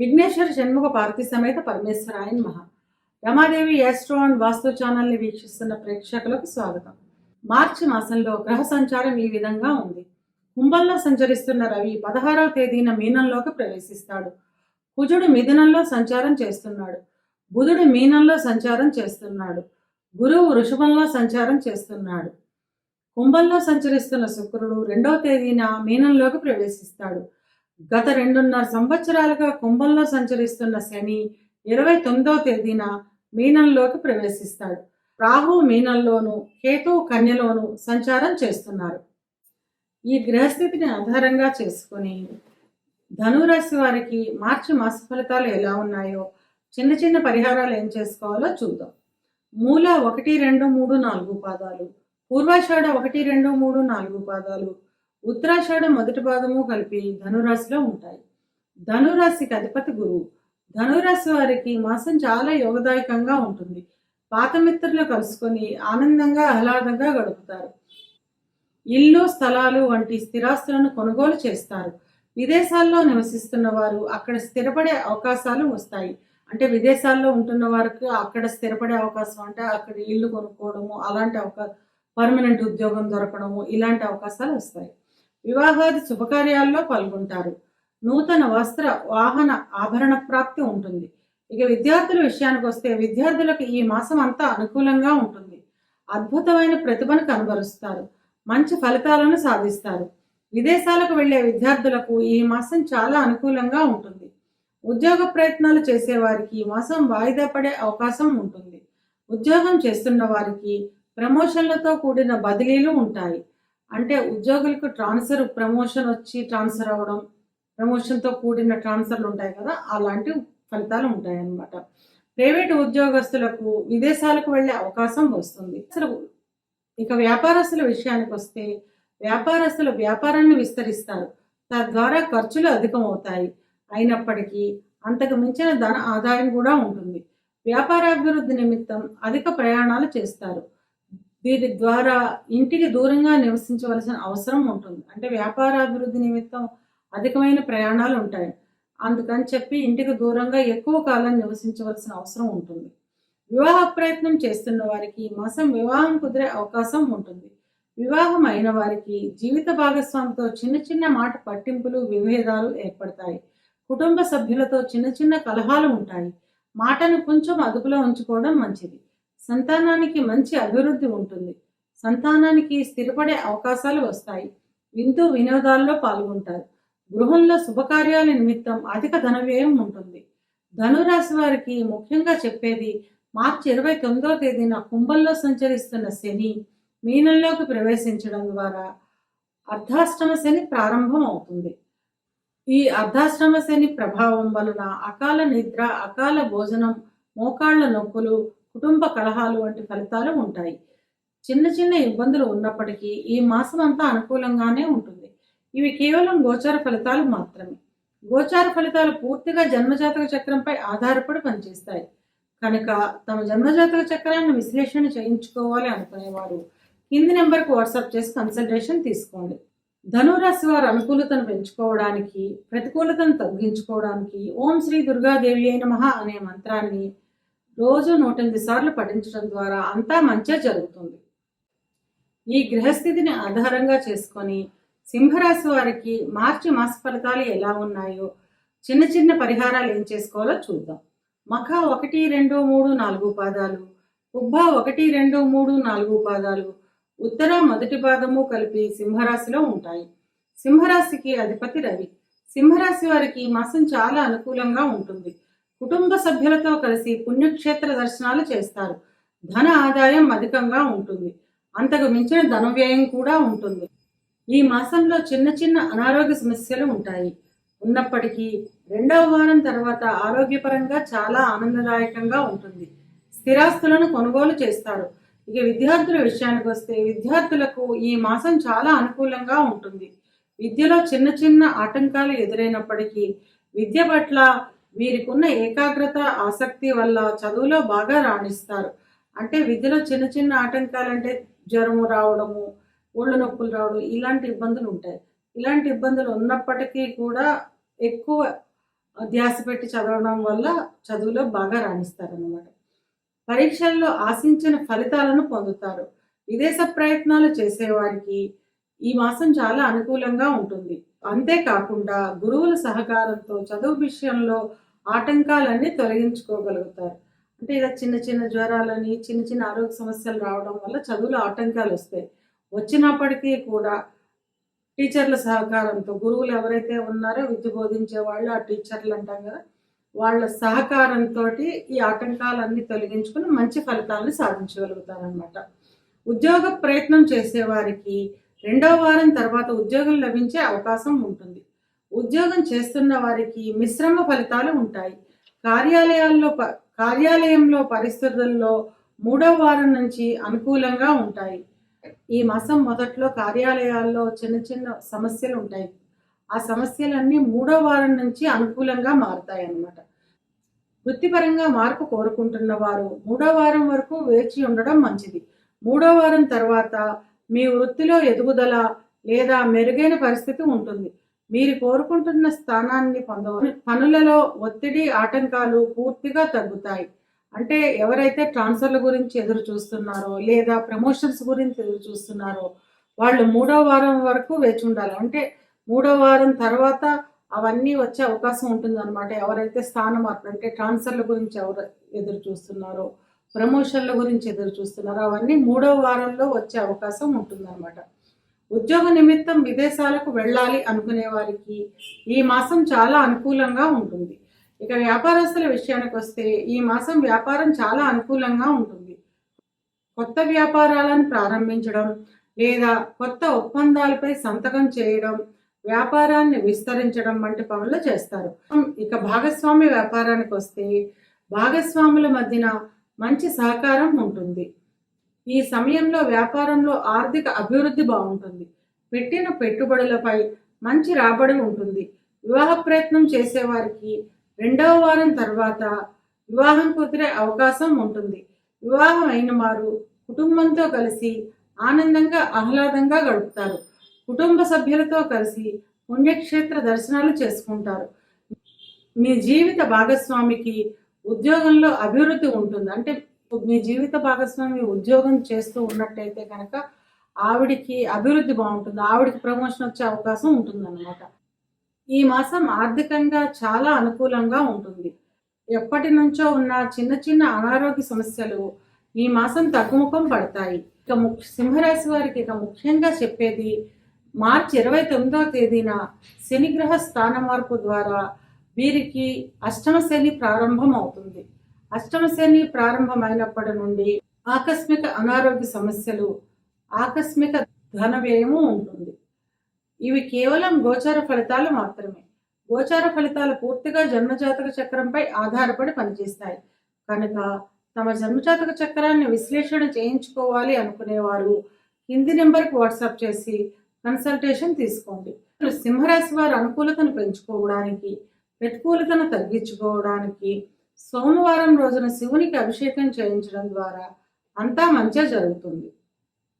విఘ్నేశ్వర షణ్ముఖ పార్వతి సమేత పరమేశ్వరాయన్ మహా Ramadevi astro and వాస్తు ఛానల్ని వీక్షిస్తున్న ప్రేక్షకులకు స్వాగతం. మార్చి మాసంలో గ్రహ సంచారం ఈ విధంగా ఉంది. కుంభంలో సంచరిస్తున్న రవి పదహారవ తేదీన మీనంలోకి ప్రవేశిస్తాడు. కుజుడు మిథునంలో సంచారం చేస్తున్నాడు. బుధుడు మీనంలో సంచారం చేస్తున్నాడు. గురువు వృషభంలో సంచారం చేస్తున్నాడు. కుంభంలో సంచరిస్తున్న శుక్రుడు రెండవ తేదీన మీనంలోకి ప్రవేశిస్తాడు. గత రెండున్నర సంవత్సరాలుగా కుంభంలో సంచరిస్తున్న శని ఇరవై తొమ్మిదవ తేదీన మీనంలోకి ప్రవేశిస్తాడు. రాహు మీనంలోను కేతువు కన్యలోను సంచారం చేస్తున్నారు. ఈ గ్రహస్థితిని ఆధారంగా చేసుకుని ధనురాశి వారికి మార్చి మాస ఫలితాలు ఎలా ఉన్నాయో చిన్న చిన్న పరిహారాలు ఏం చేసుకోవాలో చూద్దాం. మూల ఒకటి రెండు మూడు నాలుగు పాదాలు పూర్వాషాఢ ఒకటి రెండు మూడు నాలుగు పాదాలు ఉత్తరాషాఢ మొదటి భాగము కలిపి ధనురాశిలో ఉంటాయి. ధనురాశికి అధిపతి గురువు. ధనురాశి వారికి మాసం చాలా యోగదాయకంగా ఉంటుంది. పాత మిత్రులు కలుసుకొని ఆనందంగా ఆహ్లాదంగా గడుపుతారు. ఇల్లు స్థలాలు వంటి స్థిరాస్తులను కొనుగోలు చేస్తారు. విదేశాల్లో నివసిస్తున్న వారు అక్కడ స్థిరపడే అవకాశాలు వస్తాయి. అంటే విదేశాల్లో ఉంటున్న వారికి అక్కడ స్థిరపడే అవకాశం అంటే అక్కడ ఇల్లు కొనుక్కోవడము అలాంటి అవకాశం పర్మనెంట్ ఉద్యోగం దొరకడము ఇలాంటి అవకాశాలు వస్తాయి. వివాహాది శుభకార్యాల్లో పాల్గొంటారు. నూతన వస్త్ర వాహన ఆభరణ ప్రాప్తి ఉంటుంది. ఇక విద్యార్థుల విషయానికి వస్తే విద్యార్థులకు ఈ మాసం అంతా అనుకూలంగా ఉంటుంది. అద్భుతమైన ప్రతిభను కనబరుస్తారు. మంచి ఫలితాలను సాధిస్తారు. విదేశాలకు వెళ్ళే విద్యార్థులకు ఈ మాసం చాలా అనుకూలంగా ఉంటుంది. ఉద్యోగ ప్రయత్నాలు చేసేవారికి ఈ మాసం వాయిదా పడే అవకాశం ఉంటుంది. ఉద్యోగం చేస్తున్న వారికి ప్రమోషన్లతో కూడిన బదిలీలు ఉంటాయి. అంటే ఉద్యోగులకు ట్రాన్స్ఫర్ ప్రమోషన్ వచ్చి ట్రాన్స్ఫర్ అవ్వడం ప్రమోషన్తో కూడిన ట్రాన్స్ఫర్లు ఉంటాయి కదా అలాంటి ఫలితాలు ఉంటాయి అన్నమాట ప్రైవేట్ ఉద్యోగస్తులకు విదేశాలకు వెళ్ళే అవకాశం వస్తుంది. అసలు ఇక వ్యాపారస్తుల విషయానికి వస్తే వ్యాపారస్తులు వ్యాపారాన్ని విస్తరిస్తారు. తద్వారా ఖర్చులు అధికమవుతాయి. అయినప్పటికీ అంతకు మించిన ధన ఆదాయం కూడా ఉంటుంది. వ్యాపారాభివృద్ధి నిమిత్తం అధిక ప్రయాణాలు చేస్తారు. దీని ద్వారా ఇంటికి దూరంగా నివసించవలసిన అవసరం ఉంటుంది. అంటే వ్యాపారాభివృద్ధి నిమిత్తం అధికమైన ప్రయాణాలు ఉంటాయి. అందుకని చెప్పి ఇంటికి దూరంగా ఎక్కువ కాలం నివసించవలసిన అవసరం ఉంటుంది. వివాహ ప్రయత్నం చేస్తున్న వారికి ఈ మాసం వివాహం కుదిరే అవకాశం ఉంటుంది. వివాహం అయిన వారికి జీవిత భాగస్వామితో చిన్న చిన్న మాట పట్టింపులు విభేదాలు ఏర్పడతాయి. కుటుంబ సభ్యులతో చిన్న చిన్న కలహాలు ఉంటాయి. మాటను కొంచెం అదుపులో ఉంచుకోవడం మంచిది. సంతానానికి మంచి అభివృద్ధి ఉంటుంది. సంతానానికి స్థిరపడే అవకాశాలు వస్తాయి. విందు వినోదాల్లో పాల్గొంటారు. గృహంలో శుభకార్యాల నిమిత్తం అధిక ధన వ్యయం ఉంటుంది. ధనురాశి వారికి ముఖ్యంగా చెప్పేది మార్చి ఇరవై తొమ్మిదవ తేదీన కుంభంలో సంచరిస్తున్న శని మీనంలోకి ప్రవేశించడం ద్వారా అర్ధాష్టమ శని ప్రారంభం అవుతుంది. ఈ అర్ధాశ్రమ శని ప్రభావం వలన అకాల నిద్ర అకాల భోజనం మోకాళ్ళ నొప్పులు కుటుంబ కలహాలు వంటి ఫలితాలు ఉంటాయి. చిన్న చిన్న ఇబ్బందులు ఉన్నప్పటికీ ఈ మాసం అంతా అనుకూలంగానే ఉంటుంది. ఇవి కేవలం గోచార ఫలితాలు మాత్రమే. గోచార ఫలితాలు పూర్తిగా జన్మజాతక చక్రంపై ఆధారపడి పనిచేస్తాయి. కనుక తమ జన్మజాతక చక్రాన్ని విశ్లేషణ చేయించుకోవాలి అనుకునేవారు. కింది నెంబర్కు వాట్సాప్ చేసి కన్సల్టేషన్ తీసుకోండి. ధనురాశి వారి అనుకూలతను పెంచుకోవడానికి ప్రతికూలతను తగ్గించుకోవడానికి ఓం శ్రీ దుర్గాదేవి అయిన మహా అనే మంత్రాన్ని రోజు నూట ఎనిమిది సార్లు పఠించడం ద్వారా అంతా మంచిగా జరుగుతుంది. ఈ గ్రహస్థితిని ఆధారంగా చేసుకొని సింహరాశి వారికి మార్చి మాస ఫలితాలు ఎలా ఉన్నాయో చిన్న చిన్న పరిహారాలు ఏం చేసుకోవాలో చూద్దాం. మఖ ఒకటి రెండు మూడు నాలుగు పాదాలు ఉబ్బ ఒకటి రెండు మూడు నాలుగు పాదాలు ఉత్తర మొదటి పాదము కలిపి సింహరాశిలో ఉంటాయి. సింహరాశికి అధిపతి రవి. సింహరాశి వారికి మాసం చాలా అనుకూలంగా ఉంటుంది. కుటుంబ సభ్యులతో కలిసి పుణ్యక్షేత్ర దర్శనాలు చేస్తారు. ధన ఆదాయం అధికంగా ఉంటుంది. అంతకు మించిన ధన వ్యయం కూడా ఉంటుంది. ఈ మాసంలో చిన్న చిన్న అనారోగ్య సమస్యలు ఉంటాయి. ఉన్నప్పటికీ రెండవ వారం తర్వాత ఆరోగ్యపరంగా చాలా ఆనందదాయకంగా ఉంటుంది. స్థిరాస్తులను కొనుగోలు చేస్తారు. ఇక విద్యార్థుల విషయానికి వస్తే విద్యార్థులకు ఈ మాసం చాలా అనుకూలంగా ఉంటుంది. విద్యలో చిన్న చిన్న ఆటంకాలు ఎదురైనప్పటికీ విద్య పట్ల వీరికున్న ఏకాగ్రత ఆసక్తి వల్ల చదువులో బాగా రాణిస్తారు. అంటే విద్యలో చిన్న చిన్న ఆటంకాలు అంటే జ్వరము రావడము ఒళ్ళు నొప్పులు రావడం ఇలాంటి ఇబ్బందులు ఉంటాయి. ఇలాంటి ఇబ్బందులు ఉన్నప్పటికీ కూడా ఎక్కువ ధ్యాస పెట్టి చదవడం వల్ల చదువులో బాగా రాణిస్తారన్నమాట. పరీక్షల్లో ఆశించిన ఫలితాలను పొందుతారు. విదేశ ప్రయత్నాలు చేసేవారికి ఈ మాసం చాలా అనుకూలంగా ఉంటుంది. అంతేకాకుండా గురువుల సహకారంతో చదువు విషయంలో ఆటంకాలన్నీ తొలగించుకోగలుగుతారు. అంటే ఇలా చిన్న చిన్న జ్వరాలని చిన్న చిన్న ఆరోగ్య సమస్యలు రావడం వల్ల చదువులో ఆటంకాలు వస్తాయి. వచ్చినప్పటికీ కూడా టీచర్ల సహకారంతో గురువులు ఎవరైతే ఉన్నారో విద్య బోధించే వాళ్ళు ఆ టీచర్లు అంటాం కదా వాళ్ళ సహకారంతో ఈ ఆటంకాలన్నీ తొలగించుకుని మంచి ఫలితాలను సాధించగలుగుతారనమాట. ఉద్యోగ ప్రయత్నం చేసేవారికి రెండవ వారం తర్వాత ఉద్యోగం లభించే అవకాశం ఉంటుంది. ఉద్యోగం చేస్తున్న వారికి మిశ్రమ ఫలితాలు ఉంటాయి. కార్యాలయాల్లో ప కార్యాలయంలో పరిస్థితుల్లో మూడవ వారం నుంచి అనుకూలంగా ఉంటాయి. ఈ మాసం మొదట్లో కార్యాలయాల్లో చిన్న చిన్న సమస్యలు ఉంటాయి. ఆ సమస్యలన్నీ మూడో వారం నుంచి అనుకూలంగా మారుతాయి అన్నమాట వృత్తిపరంగా మార్పు కోరుకుంటున్న వారు మూడో వారం వరకు వేచి ఉండడం మంచిది. మూడో వారం తర్వాత మీ వృత్తిలో ఎదుగుదల లేదా మెరుగైన పరిస్థితి ఉంటుంది. మీరు కోరుకుంటున్న స్థానాన్ని పొందవ పనులలో ఒత్తిడి ఆటంకాలు పూర్తిగా తగ్గుతాయి. అంటే ఎవరైతే ట్రాన్స్ఫర్ల గురించి ఎదురు చూస్తున్నారో లేదా ప్రమోషన్స్ గురించి ఎదురు చూస్తున్నారో వాళ్ళు మూడో వారం వరకు వేచి ఉండాలి. అంటే మూడో వారం తర్వాత అవన్నీ వచ్చే అవకాశం ఉంటుంది అనమాట ఎవరైతే స్థానం మార్పు అంటే ట్రాన్స్ఫర్ల గురించి ఎవరు ఎదురు చూస్తున్నారో ప్రమోషన్ల గురించి ఎదురు చూస్తున్నారో అవన్నీ మూడో వారంలో వచ్చే అవకాశం ఉంటుందన్నమాట. ఉద్యోగ నిమిత్తం విదేశాలకు వెళ్ళాలి అనుకునే వారికి ఈ మాసం చాలా అనుకూలంగా ఉంటుంది. ఇక వ్యాపారస్తుల విషయానికి వస్తే ఈ మాసం వ్యాపారం చాలా అనుకూలంగా ఉంటుంది. కొత్త వ్యాపారాలను ప్రారంభించడం లేదా కొత్త ఒప్పందాలపై సంతకం చేయడం వ్యాపారాన్ని విస్తరించడం వంటి పనులు చేస్తారు. ఇక భాగస్వామి వ్యాపారానికి వస్తే భాగస్వాముల మధ్యన మంచి సహకారం ఉంటుంది. ఈ సమయంలో వ్యాపారంలో ఆర్థిక అభివృద్ధి బాగుంటుంది. పెట్టిన పెట్టుబడులపై మంచి రాబడి ఉంటుంది. వివాహ ప్రయత్నం చేసేవారికి రెండవ వారం తర్వాత వివాహం కుదిరే అవకాశం ఉంటుంది. వివాహం అయిన వారు కుటుంబంతో కలిసి ఆనందంగా ఆహ్లాదంగా గడుపుతారు. కుటుంబ సభ్యులతో కలిసి పుణ్యక్షేత్ర దర్శనాలు చేసుకుంటారు. మీ జీవిత భాగస్వామికి ఉద్యోగంలో అభివృద్ధి ఉంటుంది. అంటే మీ జీవిత భాగస్వామి ఉద్యోగం చేస్తూ ఉన్నట్టయితే కనుక ఆవిడికి అభివృద్ధి బాగుంటుంది ఆవిడికి ప్రమోషన్ వచ్చే అవకాశం ఉంటుందన్నమాట. ఈ మాసం ఆర్థికంగా చాలా అనుకూలంగా ఉంటుంది. ఎప్పటి నుంచో ఉన్న చిన్న చిన్న అనారోగ్య సమస్యలు ఈ మాసం తగ్గుముఖం పడతాయి. ఇక ముఖ్య సింహరాశి వారికి ఇక ముఖ్యంగా చెప్పేది మార్చి ఇరవై తొమ్మిదవ తేదీన శనిగ్రహ స్థాన మార్పు ద్వారా వీరికి అష్టమ శని ప్రారంభం అవుతుంది. అష్టమశని ప్రారంభమైనప్పటి నుండి ఆకస్మిక అనారోగ్య సమస్యలు ఆకస్మిక ధన వ్యయము ఉంటుంది. ఇవి కేవలం గోచార ఫలితాలు మాత్రమే. గోచార ఫలితాలు పూర్తిగా జన్మజాతక చక్రంపై ఆధారపడి పనిచేస్తాయి. కనుక తమ జన్మజాతక చక్రాన్ని విశ్లేషణ చేయించుకోవాలి అనుకునేవారు కింది నెంబర్కి వాట్సాప్ చేసి కన్సల్టేషన్ తీసుకోండి. సింహరాశి వారు అనుకూలతను పెంచుకోవడానికి ప్రతికూలతను తగ్గించుకోవడానికి సోమవారం రోజున శివునికి అభిషేకం చేయించడం ద్వారా అంతా మంచిగా జరుగుతుంది.